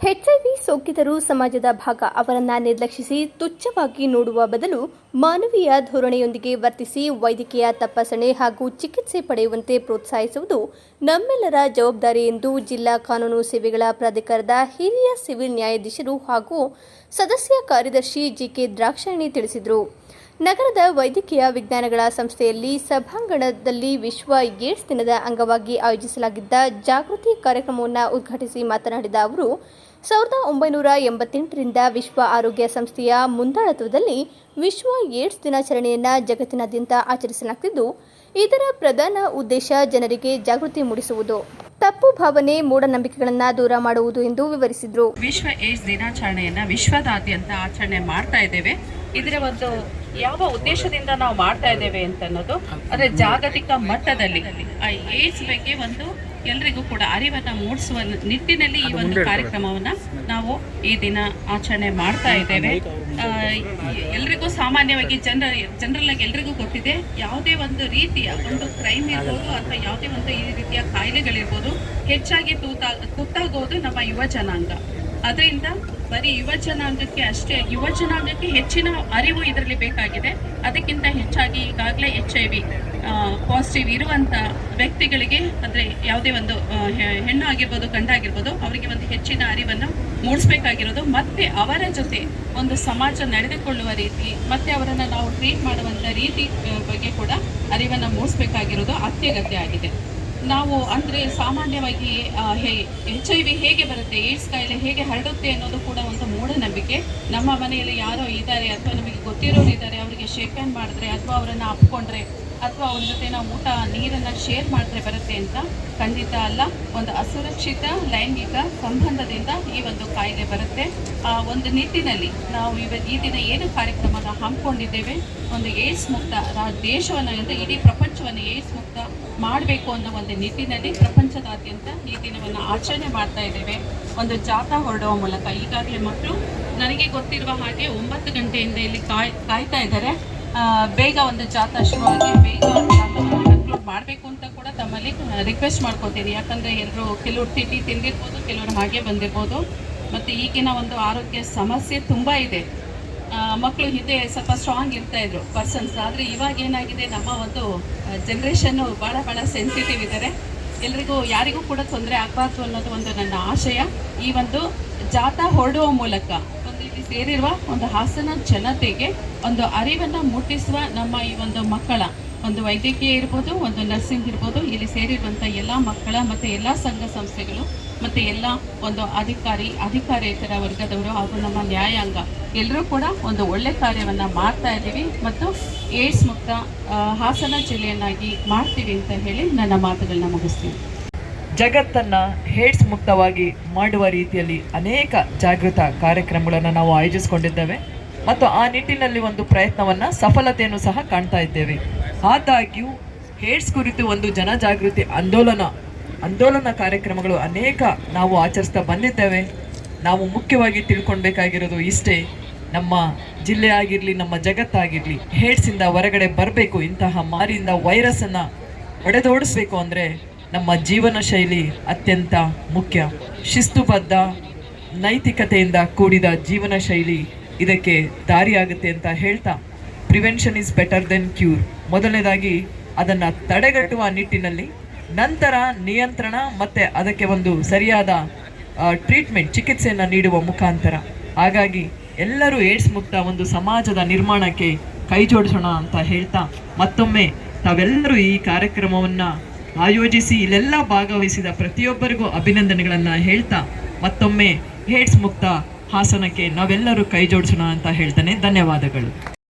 HIV ಸೋಂಕಿತರು ಸಮಾಜದ ಭಾಗ ಅವರನ್ನ ನಿರ್ಲಕ್ಷಿಸಿ ತುಚ್ಛವಾಗಿ ನೋಡುವ ಬದಲು ಮಾನವೀಯ ಧೋರಣೆಯೊಂದಿಗೆ ವರ್ತಿಸಿ ವೈದ್ಯಕೀಯ ತಪಾಸಣೆ ಹಾಗೂ ಚಿಕಿತ್ಸೆ ಪಡೆಯುವಂತೆ ಪ್ರೋತ್ಸಾಹಿಸುವುದು ನಮ್ಮೆಲ್ಲರ ಜವಾಬ್ದಾರಿ ಎಂದು ಜಿಲ್ಲಾ ಕಾನೂನು ಸೇವೆಗಳ ಪ್ರಾಧಿಕಾರದ ಹಿರಿಯ ಸಿವಿಲ್ ನ್ಯಾಯಾಧೀಶರು ಹಾಗೂ ಸದಸ್ಯ ಕಾರ್ಯದರ್ಶಿ ಜಿಕೆ ದ್ರಾಕ್ಷಾಯಣಿ ತಿಳಿಸಿದರು. ನಗರದ ವೈದ್ಯಕೀಯ ವಿಜ್ಞಾನಗಳ ಸಂಸ್ಥೆಯಲ್ಲಿ ಸಭಾಂಗಣದಲ್ಲಿ ವಿಶ್ವ ಏಡ್ಸ್ ದಿನದ ಅಂಗವಾಗಿ ಆಯೋಜಿಸಲಾಗಿದ್ದ ಜಾಗೃತಿ ಕಾರ್ಯಕ್ರಮವನ್ನು ಉದ್ಘಾಟಿಸಿ ಮಾತನಾಡಿದ ಅವರು ಸಾವಿರದ ಒಂಬೈನೂರ ಎಂಬತ್ತೆಂಟರಿಂದ ವಿಶ್ವ ಆರೋಗ್ಯ ಸಂಸ್ಥೆಯ ಮುಂದಾಳತ್ವದಲ್ಲಿ ವಿಶ್ವ ಏಡ್ಸ್ ದಿನಾಚರಣೆಯನ್ನು ಜಗತ್ತಿನಾದ್ಯಂತ ಆಚರಿಸಲಾಗುತ್ತಿದ್ದು ಇದರ ಪ್ರಧಾನ ಉದ್ದೇಶ ಜನರಿಗೆ ಜಾಗೃತಿ ಮೂಡಿಸುವುದು. ತಪ್ಪು ಭಾವನೆ, ಮೂಢನಂಬಿಕೆಗಳನ್ನು ದೂರ ಮಾಡುವುದು ಎಂದು ವಿವರಿಸಿದರು. ವಿಶ್ವ ಏಡ್ಸ್ ದಿನಾಚರಣೆಯನ್ನು ವಿಶ್ವದಾದ್ಯಂತ ಆಚರಣೆ ಮಾಡ್ತಾ ಇದ್ದೇವೆ. ಇದರ ಒಂದು ಯಾವ ಉದ್ದೇಶದಿಂದ ನಾವು ಮಾಡ್ತಾ ಇದ್ದೇವೆ ಅಂತ ಅನ್ನೋದು ಅಂದ್ರೆ ಜಾಗತಿಕ ಮಟ್ಟದಲ್ಲಿ. ಏಡ್ಸ್ ಬಗ್ಗೆ ಒಂದು ಎಲ್ರಿಗೂ ಕೂಡ ಅರಿವನ್ನು ಮೂಡಿಸುವ ನಿಟ್ಟಿನಲ್ಲಿ ಈ ಒಂದು ಕಾರ್ಯಕ್ರಮವನ್ನ ನಾವು ಈ ದಿನ ಆಚರಣೆ ಮಾಡ್ತಾ ಇದ್ದೇವೆ. ಎಲ್ರಿಗೂ ಸಾಮಾನ್ಯವಾಗಿ ಜನರ ಜನರಲ್ ಆಗಿ ಎಲ್ರಿಗೂ ಗೊತ್ತಿದೆ ಯಾವುದೇ ಒಂದು ರೀತಿಯ ಒಂದು ಕ್ರೈಮ್ ಇರ್ಬೋದು ಅಥವಾ ಯಾವುದೇ ಒಂದು ಈ ರೀತಿಯ ಕಾಯಿಲೆಗಳಿರ್ಬೋದು ಹೆಚ್ಚಾಗಿ ತೂತಾ ತುತ್ತಾಗೋದು ನಮ್ಮ ಯುವ ಜನಾಂಗ. ಅದರಿಂದ ಬರೀ ಯುವ ಜನಾಂಗಕ್ಕೆ ಅಷ್ಟೇ ಯುವ ಜನಾಂಗಕ್ಕೆ ಹೆಚ್ಚಿನ ಅರಿವು ಇದರಲ್ಲಿ ಬೇಕಾಗಿದೆ. ಅದಕ್ಕಿಂತ ಈಗಾಗಲೇ ಎಚ್ ಐ ವಿ ಪಾಸಿಟಿವ್ ಇರುವಂಥ ವ್ಯಕ್ತಿಗಳಿಗೆ ಅಂದರೆ ಯಾವುದೇ ಒಂದು ಹೆಣ್ಣು ಆಗಿರ್ಬೋದು, ಗಂಡ ಆಗಿರ್ಬೋದು, ಅವರಿಗೆ ಒಂದು ಹೆಚ್ಚಿನ ಅರಿವನ್ನು ಮೂಡಿಸ್ಬೇಕಾಗಿರೋದು, ಮತ್ತೆ ಅವರ ಜೊತೆ ಒಂದು ಸಮಾಜ ನಡೆದುಕೊಳ್ಳುವ ರೀತಿ, ಮತ್ತೆ ಅವರನ್ನು ನಾವು ಟ್ರೀಟ್ ಮಾಡುವಂಥ ರೀತಿ ಬಗ್ಗೆ ಕೂಡ ಅರಿವನ್ನು ಮೂಡಿಸ್ಬೇಕಾಗಿರೋದು ಅತ್ಯಗತ್ಯ ಆಗಿದೆ. ನಾವು ಅಂದ್ರೆ ಸಾಮಾನ್ಯವಾಗಿ ಎಚ್ ಐ ವಿ ಹೇಗೆ ಬರುತ್ತೆ ಏಡ್ಸ್ ಕಾಯಿಲೆ ಹೇಗೆ ಹರಡುತ್ತೆ ಅನ್ನೋದು ಕೂಡ ಒಂದು ಮೂಢನಂಬಿಕೆ. ನಮ್ಮ ಮನೆಯಲ್ಲಿ ಯಾರೋ ಇದ್ದಾರೆ ಅಥವಾ ನಮಗೆ ಗೊತ್ತಿರೋರು ಇದ್ದಾರೆ, ಅವರಿಗೆ ಶೇಕ್ ಹ್ಯಾಂಡ್ ಮಾಡಿದ್ರೆ ಅಥವಾ ಅವರನ್ನ ಅಪ್ಕೊಂಡ್ರೆ ಅಥವಾ ಅವ್ರ ಜೊತೆ ನಾವು ಊಟ, ನೀರನ್ನು ಶೇರ್ ಮಾಡಿದ್ರೆ ಬರುತ್ತೆ ಅಂತ ಖಂಡಿತ ಅಲ್ಲ. ಒಂದು ಅಸುರಕ್ಷಿತ, ಲೈಂಗಿಕ ಸಂಬಂಧದಿಂದ ಈ ಒಂದು ಕಾಯಿಲೆ ಬರುತ್ತೆ. ಆ ಒಂದು ನಿಟ್ಟಿನಲ್ಲಿ ನಾವು ಇವ, ಈ ದಿನ ಏನು ಕಾರ್ಯಕ್ರಮನ ಹಮ್ಮಿಕೊಂಡಿದ್ದೇವೆ, ಒಂದು ಏಡ್ಸ್ ಮುಕ್ತ ದೇಶವನ್ನ ಪ್ರಪಂಚ ಇಡೀ ಪ್ರಪಂಚವನ್ನು ಏಡ್ಸ್ ಮುಕ್ತ ಮಾಡಬೇಕು ಅನ್ನೋ ಒಂದು ನಿಟ್ಟಿನಲ್ಲಿ ಪ್ರಪಂಚದಾದ್ಯಂತ ಈ ದಿನವನ್ನು ಆಚರಣೆ ಮಾಡ್ತಾ ಇದ್ದೇವೆ. ಒಂದು ಜಾಥಾ ಹೊರಡುವ ಮೂಲಕ ಈಗಾಗಲೇ ಮಕ್ಕಳು ನನಗೆ ಗೊತ್ತಿರುವ ಹಾಗೆ ಒಂಬತ್ತು ಗಂಟೆಯಿಂದ ಇಲ್ಲಿ ಕಾಯ್, ಕಾಯ್ತಾ ಇದ್ದಾರೆ. ಬೇಗ ಒಂದು ಜಾಥಾ ಶುರುವಾಗಿ ಬೇಗ ಕನ್ಕ್ಲೂಡ್ ಮಾಡಬೇಕು ಅಂತ ಕೂಡ ತಮ್ಮಲ್ಲಿ ರಿಕ್ವೆಸ್ಟ್ ಮಾಡ್ಕೋತೀನಿ. ಯಾಕಂದ್ರೆ ಎಲ್ಲರೂ ಕೆಲವರು ತಿಂಡಿ ತಿಂದಿರ್ಬೋದು, ಕೆಲವರು ಹಾಗೆ ಬಂದಿರ್ಬೋದು. ಮತ್ತು ಈಗಿನ ಒಂದು ಆರೋಗ್ಯ ಸಮಸ್ಯೆ ತುಂಬ ಇದೆ. ಮಕ್ಕಳು ಹಿಂದೆ ಸ್ವಲ್ಪ ಸ್ಟ್ರಾಂಗ್ ಇರ್ತಾ ಇದ್ರು ಪರ್ಸನ್ಸ್ ಆದರೆ ಇವಾಗ ಏನಾಗಿದೆ, ನಮ್ಮ ಒಂದು ಜನ್ರೇಷನ್ನು ಭಾಳ ಭಾಳ ಸೆನ್ಸಿಟಿವ್ ಇದ್ದಾರೆ ಎಲ್ರಿಗೂ, ಯಾರಿಗೂ ಕೂಡ ತೊಂದರೆ ಆಗಬಾರ್ದು ಅನ್ನೋದು ಒಂದು ನನ್ನ ಆಶಯ. ಈ ಒಂದು ಜಾಥಾ ಹೊರಡುವ ಮೂಲಕ ಸೇರಿರುವ ಒಂದು ಹಾಸನ ಜನತೆಗೆ ಒಂದು ಅರಿವನ್ನು ಮುಟ್ಟಿಸುವ ನಮ್ಮ ಈ ಒಂದು ಮಕ್ಕಳ, ಒಂದು ವೈದ್ಯಕೀಯ ಇರ್ಬೋದು, ಒಂದು ನರ್ಸಿಂಗ್ ಇರ್ಬೋದು, ಇಲ್ಲಿ ಸೇರಿರುವಂಥ ಎಲ್ಲ ಮಕ್ಕಳ ಮತ್ತು ಎಲ್ಲ ಸಂಘ ಸಂಸ್ಥೆಗಳು ಮತ್ತು ಎಲ್ಲ ಒಂದು ಅಧಿಕಾರಿ, ಅಧಿಕಾರೇತರ ವರ್ಗದವರು ಹಾಗೂ ನಮ್ಮ ನ್ಯಾಯಾಂಗ ಎಲ್ಲರೂ ಕೂಡ ಒಂದು ಒಳ್ಳೆ ಕಾರ್ಯವನ್ನು ಮಾಡ್ತಾ ಇದ್ದೀವಿ ಮತ್ತು ಏಡ್ಸ್ ಮುಕ್ತ ಹಾಸನ ಜಿಲ್ಲೆಯನ್ನಾಗಿ ಮಾಡ್ತೀವಿ ಅಂತ ಹೇಳಿ ನನ್ನ ಮಾತುಗಳನ್ನ ಮುಗಿಸ್ತೀನಿ. ಜಗತ್ತನ್ನ ಹೇಡ್ಸ್ ಮುಕ್ತವಾಗಿ ಮಾಡುವ ರೀತಿಯಲ್ಲಿ ಅನೇಕ ಜಾಗೃತ ಕಾರ್ಯಕ್ರಮಗಳನ್ನು ನಾವು ಆಯೋಜಿಸಿಕೊಂಡಿದ್ದೇವೆ ಮತ್ತು ಆ ನಿಟ್ಟಿನಲ್ಲಿ ಒಂದು ಪ್ರಯತ್ನವನ್ನು ಸಫಲತೆಯನ್ನು ಸಹ ಕಾಣ್ತಾ ಇದ್ದೇವೆ. ಆದಾಗ್ಯೂ, ಹೇಡ್ಸ್ ಕುರಿತು ಒಂದು ಜನಜಾಗೃತಿ ಆಂದೋಲನ ಆಂದೋಲನ ಕಾರ್ಯಕ್ರಮಗಳು ಅನೇಕ ನಾವು ಆಚರಿಸ್ತಾ ಬಂದಿದ್ದೇವೆ. ನಾವು ಮುಖ್ಯವಾಗಿ ತಿಳ್ಕೊಳ್ಬೇಕಾಗಿರೋದು ಇಷ್ಟೇ, ನಮ್ಮ ಜಿಲ್ಲೆ ಆಗಿರಲಿ, ನಮ್ಮ ಜಗತ್ತಾಗಿರಲಿ ಹೇಡ್ಸಿಂದ ಹೊರಗಡೆ ಬರಬೇಕು, ಇಂತಹ ಮಾರಿಯಿಂದ ವೈರಸ್ಸನ್ನು ಒಡೆದೋಡಿಸ್ಬೇಕು ಅಂದರೆ ನಮ್ಮ ಜೀವನ ಶೈಲಿ ಅತ್ಯಂತ ಮುಖ್ಯ. ಶಿಸ್ತುಬದ್ಧ, ನೈತಿಕತೆಯಿಂದ ಕೂಡಿದ ಜೀವನ ಶೈಲಿ ಇದಕ್ಕೆ ದಾರಿಯಾಗುತ್ತೆ ಅಂತ ಹೇಳ್ತಾ prevention is better than cure ಮೊದಲನೇದಾಗಿ, ಅದನ್ನು ತಡೆಗಟ್ಟುವ ನಿಟ್ಟಿನಲ್ಲಿ ನಂತರ ನಿಯಂತ್ರಣ ಮತ್ತು ಅದಕ್ಕೆ ಒಂದು ಸರಿಯಾದ ಟ್ರೀಟ್ಮೆಂಟ್ ಚಿಕಿತ್ಸೆಯನ್ನು ನೀಡುವ ಮುಖಾಂತರ. ಹಾಗಾಗಿ, ಎಲ್ಲರೂ ಏಡ್ಸ್ ಮುಕ್ತ ಒಂದು ಸಮಾಜದ ನಿರ್ಮಾಣಕ್ಕೆ ಕೈ ಜೋಡಿಸೋಣ ಅಂತ ಹೇಳ್ತಾ, ಮತ್ತೊಮ್ಮೆ ತಾವೆಲ್ಲರೂ ಈ ಕಾರ್ಯಕ್ರಮವನ್ನು ಆಯೋಜಿಸಿ ಇಲ್ಲೆಲ್ಲ ಭಾಗವಹಿಸಿದ ಪ್ರತಿಯೊಬ್ಬರಿಗೂ ಅಭಿನಂದನೆಗಳನ್ನು ಹೇಳ್ತಾ ಮತ್ತೊಮ್ಮೆ ಏಡ್ಸ್ ಮುಕ್ತ ಹಾಸನಕ್ಕೆ ನಾವೆಲ್ಲರೂ ಕೈ ಜೋಡಿಸೋಣ ಅಂತ ಹೇಳ್ತಾನೆ. ಧನ್ಯವಾದಗಳು.